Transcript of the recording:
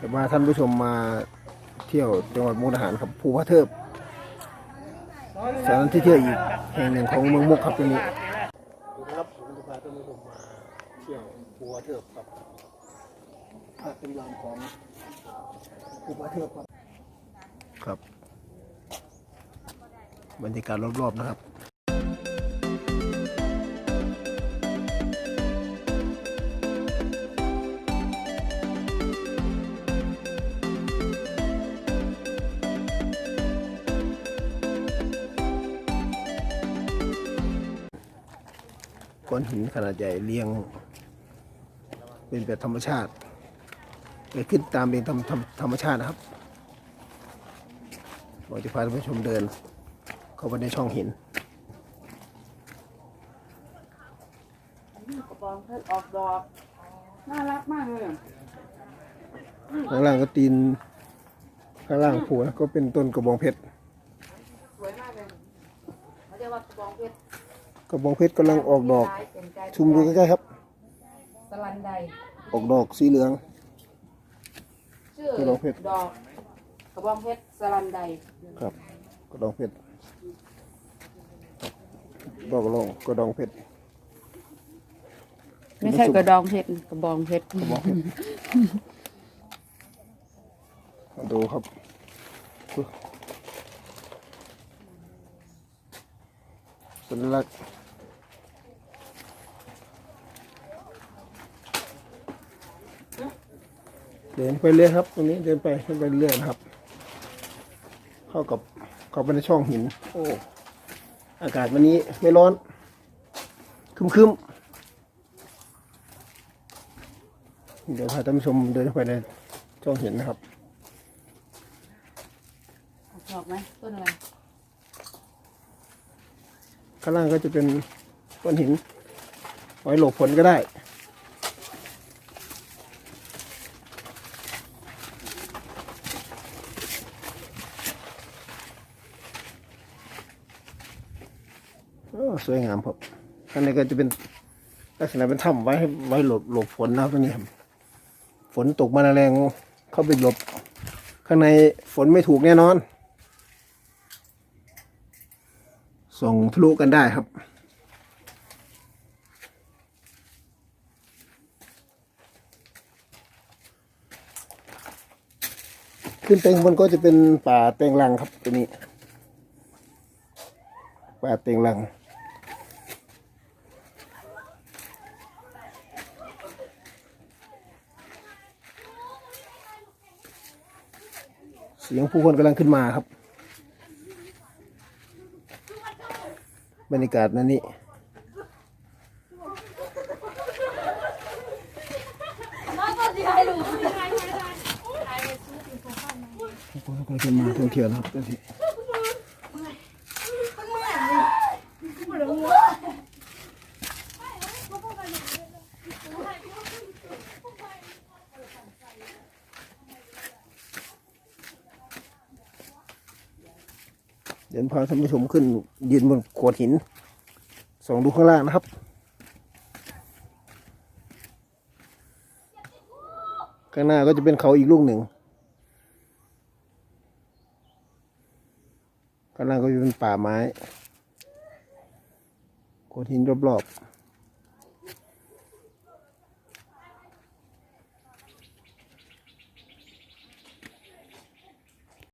แต่ว่าท่านผู้ชมมาเที่ยวจังหวัดมุกดาหารครับภูพระเทิบสถานที่เที่ยวอีกแห่งหนึ่งของเมืองมุกครับตรงนี้ครับผมจะพาท่านผู้ชมมาเที่ยวภูพระเทิบครับภาพเป็นลำของภูพระเทิบครับ ครับ บรรยากาศรอบๆนะครับ ก้อนหินขนาดใหญ่เรียง เป็นแบบธรรมชาติเกิดขึ้นตามเองธรรมธรรมธรรมชาตินะครับเราจะพาท่านผู้ชมเดิน เข้าไปในช่องหินกระบองเพชรออกดอกน่ารักมากเลยอะข้างล่างก็ตีนข้างล่างผัวก็เป็นต้นกระบองเพชรสวยมากเลยเขาเรียกว่ากระบองเพชร กระบองเพชรกำลังออกดอกเป็นใจชุมดูใกล้ๆครับ สลันใดออกดอกสีเหลือง ชื่อกระบองเพชร ดอกกระบองเพชรสลันใดครับกระดองเพชรดอกกระดองกระดองเพชรไม่ใช่กระดองเพชรกระบองเพชรกระบองเพชรมาดูครับสัญลักษณ์ ดินไปเรื่อยครับ ตรงนี้เดินไปเดินไปเรื่อยนะครับ เข้ากับเข้าไปในช่องหิน โอ้อากาศวันนี้ไม่ร้อน คึมคึมๆเดี๋ยวพาท่านผู้ชมเดินเข้าไปในช่องหินนะครับดอกไหมต้นอะไรข้างล่างก็จะเป็นก้อนหินไว้หลบฝนก็ได้ สวยงามครับข้างในก็จะเป็นลักษณะเป็นถ้ำไว้ไว้หลบหลบฝนนะครับตรงนี้ครับฝนตกมาแรงเข้าไปหลบ ข้างในฝนไม่ถูกแน่นอน ส่งทะลุกันได้ครับขึ้นไปข้างบนก็จะเป็นป่าเต็งรังครับตัวนี้ป่าเต็งรัง สียงผู้คนกำลังขึ้นมาครับ บรรยากาศนั่นนี่ผู้คนกำลังขึ้นมาท่องเที่ยวนะครับ เดี๋ยวพาท่านผู้ชมขึ้น ยืนบนโขดหินส่องดูข้างล่างนะครับ ข้างหน้าก็จะเป็นเขาอีกลูกหนึ่งข้างล่างก็จะเป็นป่าไม้โขดหินรอบๆ